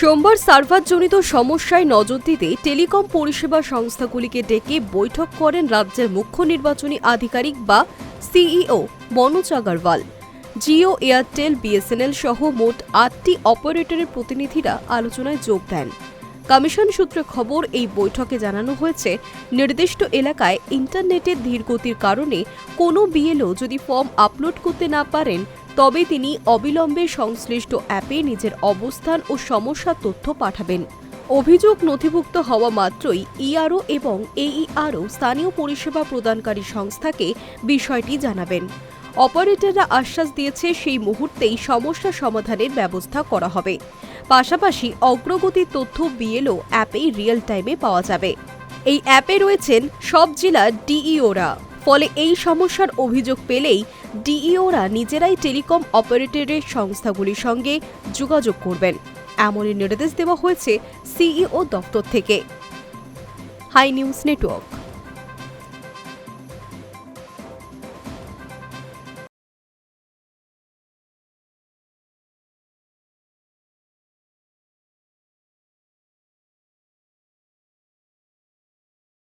সোমবার সার্ভারজনিত সমস্যায় নজর দিতে টেলিকম পরিষেবা সংস্থাগুলিকে ডেকে বৈঠক করেন রাজ্যের মুখ্য নির্বাচনী আধিকারিক বা সিইও মনোজ আগরওয়াল। জিও, এয়ারটেল, বিএসএনএল সহ মোট আটটি অপারেটরের প্রতিনিধিরা আলোচনায় যোগ দেন। কমিশন সূত্রে খবর, এই বৈঠকে জানানো হয়েছে, নির্দিষ্ট এলাকায় ইন্টারনেটের ধীরগতির কারণে কোনো বিএলও যদি ফর্ম আপলোড করতে না পারেন তবে তিনি অবিলম্বে সংশ্লিষ্ট অ্যাপে নিজের অবস্থান ও সমস্যার তথ্য পাঠাবেন। অভিযোগ নথিভুক্ত হওয়া মাত্রই ইআরও এবং এইইআরও স্থানীয় পরিষেবা প্রদানকারী সংস্থাকে বিষয়টি জানাবেন। অপারেটররা আশ্বাস দিয়েছে, সেই মুহূর্তেই সমস্যা সমাধানের ব্যবস্থা করা হবে। পাশাপাশি অগ্রগতির তথ্য বিএলও অ্যাপেই রিয়েল টাইমে পাওয়া যাবে। এই অ্যাপে রয়েছেন সব জেলার ডিইওরা। ফলে এই সমস্যার অভিযোগ পেলেই ডিইওরা নিজেরাই টেলিকম অপারেটরের সংস্থাগুলির সঙ্গে যোগাযোগ করবেন। এমনই নির্দেশ দেওয়া হয়েছে সিইও দপ্তর থেকে। High news network.